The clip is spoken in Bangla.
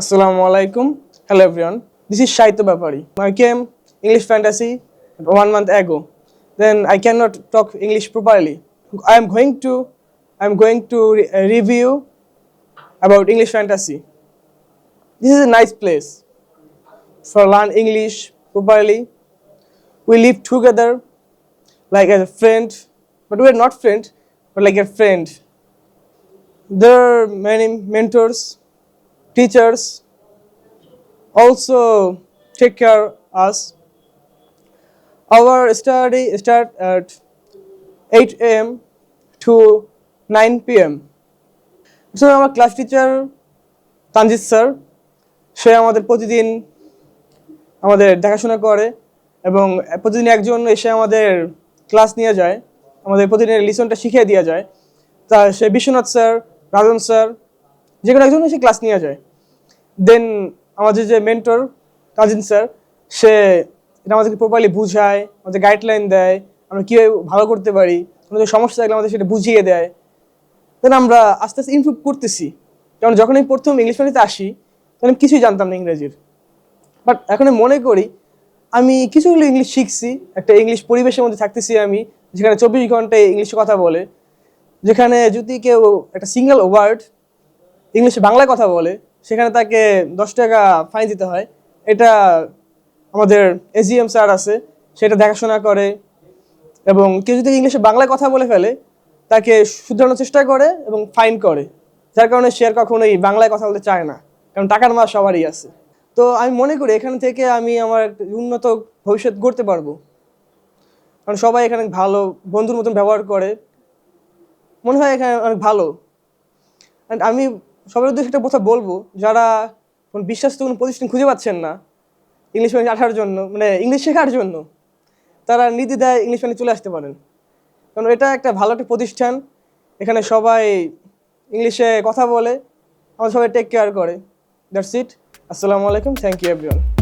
Assalamu alaikum. Hello everyone. This is Shaito Bapari. I came English fantasy one month ago. Then I cannot talk English properly. I am going to I am going to re- uh, review about English fantasy. This is a nice place for learn English properly. We live together like as a friend, but we are not friend, but like a friend. There are many mentors, teachers, also take care us. Our study start at 8 a.m. to 9 p.m. So আমার ক্লাস টিচার তানজিৎ স্যার সে আমাদের প্রতিদিন আমাদের দেখাশোনা করে এবং প্রতিদিন একজন এসে আমাদের ক্লাস নিয়ে যায় আমাদের প্রতিদিনের লিসনটা শিখিয়ে দেওয়া যায় তা সে বিশ্বনাথ স্যার রাজন স্যার যে কোনো একজন এসে ক্লাস নিয়ে যায় দেন আমাদের যে মেন্টর কাজিন স্যার সে এটা আমাদেরকে প্রপারলি বুঝায়, আমাদের গাইডলাইন দেয়, আমরা কীভাবে ভালো করতে পারি, আমাদের সমস্যা থাকলে আমাদের সেটা বুঝিয়ে দেয়। দেন আমরা আস্তে আস্তে ইমপ্রুভ করতেছি। কারণ যখন আমি প্রথম ইংলিশ মিডিয়াতে আসি, তখন আমি কিছুই জানতাম না ইংরেজির। বাট এখন আমি মনে করি, আমি কিছুগুলো ইংলিশ শিখছি, একটা ইংলিশ পরিবেশের মধ্যে থাকতেছি আমি, যেখানে চব্বিশ ঘন্টায় ইংলিশে কথা বলে, যেখানে যদি কেউ একটা সিঙ্গেল ওয়ার্ড ইংলিশে বাংলায় কথা বলে সেখানে তাকে দশ টাকা ফাইন দিতে হয়। এটা আমাদের এজিএম স্যার আছে, সেটা দেখাশোনা করে এবং কেউ যদি ইংলিশে বাংলায় কথা বলে ফেলে, তাকে শুধরানোর চেষ্টা করে এবং ফাইন করে। যার কারণে সে আর কখনোই বাংলায় কথা বলতে চায় না, কারণ টাকার মাস সবারই আছে। তো আমি মনে করি এখান থেকে আমি আমার উন্নত ভবিষ্যৎ গড়তে পারব। কারণ সবাই এখানে ভালো বন্ধুর মতন ব্যবহার করে। মনে হয় এখানে অনেক ভালো। আমি সবার উদ্দেশ্যে একটা কথা বলব, যারা কোনো বিশ্বাস্ত কোনো প্রতিষ্ঠান খুঁজে পাচ্ছেন না ইংলিশ মিডিয়াম আসার জন্য মানে ইংলিশ শেখার জন্য, তারা নির্দ্বিধায় ইংলিশ মিডিয়ামে চলে আসতে পারেন। কারণ এটা একটা ভালো একটা প্রতিষ্ঠান, এখানে সবাই ইংলিশে কথা বলে, আমাদের সবাই টেক কেয়ার করে। দ্যাটস ইট আসসালামু আলাইকুম থ্যাংক ইউ এভরিওয়ান